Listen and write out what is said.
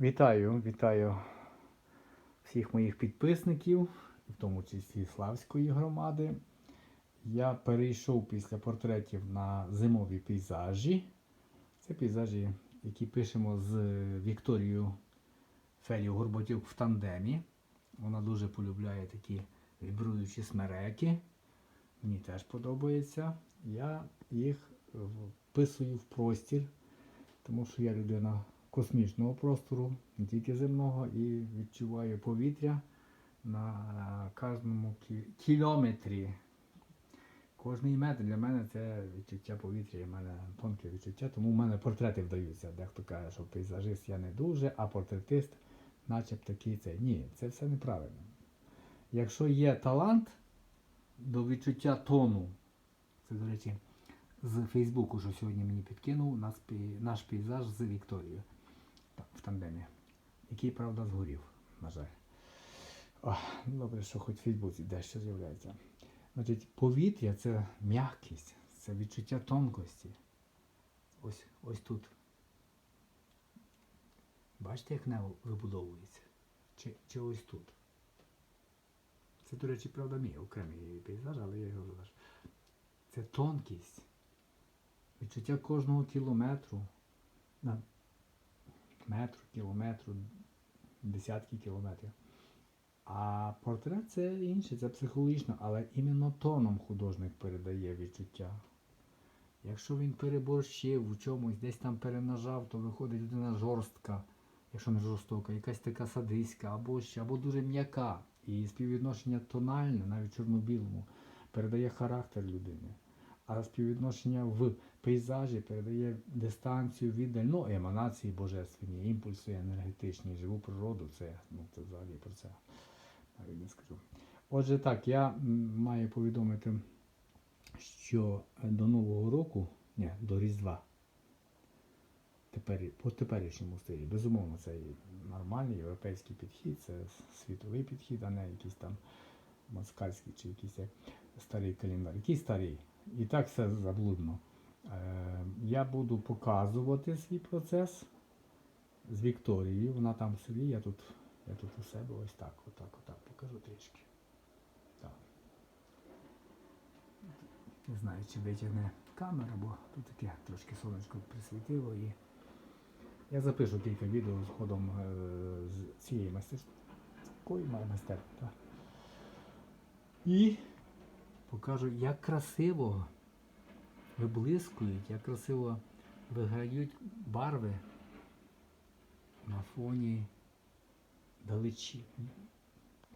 Вітаю, вітаю всіх моїх підписників, в тому числі Славської громади. Я перейшов після портретів на зимові пейзажі. Це пейзажі, які пишемо з Вікторією Феліо Горботюк в тандемі. Вона дуже полюбляє такі вібруючі смереки. Мені теж подобається. Я їх вписую в простір, тому що я людина космічного простору, не тільки земного, і відчуваю повітря на кожному кілометрі. Кожний метр для мене це відчуття повітря, в мене тонке відчуття, тому в мене портрети вдаються. Дехто каже, що пейзажист я не дуже, а портретист, начеб такий цей. Ні, це все неправильно. Якщо є талант до відчуття тону, це, до речі, з Фейсбуку, що сьогодні мені підкинув наш пейзаж з Вікторією в тандемі, який, правда, згорів, на жаль. Ох, добре, що хоч в Фейсбуці дещо з'являється. Значить, повітря це м'якість, це відчуття тонкості. Ось, ось тут. Бачите, як небо вибудовується? Чи, чи ось тут? Це, до речі, правда, мій окремий пейзаж, але я його залишу. Це тонкість, відчуття кожного кілометру, метру, кілометру, десятки кілометрів. А портрет це інше, це психологічно, але іменно тоном художник передає відчуття. Якщо він переборщив в чомусь, десь там перенажав, то виходить людина жорстка, якщо не жорстока, якась така садиська, або ще, або дуже м'яка. І співвідношення тональне, навіть чорно-білому, передає характер людини. А співвідношення в пейзажі передає дистанцію, віддаль, ну, еманації божественні, імпульси енергетичні, живу природу, це, ну, це взагалі про це навіть не скажу. Отже, так, я маю повідомити, що до Нового року, ні, до Різдва, тепер, по теперішньому стилі, безумовно, це нормальний європейський підхід, це світовий підхід, а не якийсь там москальський чи якийсь як старий календар. Який старий? І так все заблудно. Е, я буду показувати свій процес з Вікторією. Вона там в селі, я тут, я тут у себе ось так, отак, отак покажу трішки. Так. Не знаю, чи витягне камера, бо тут таке трошки сонечко присвітило і я запишу кілька відео згодом е, з цієї майстерської майстерні. І покажу, як красиво виблискують, як красиво виграють барви на фоні далечі,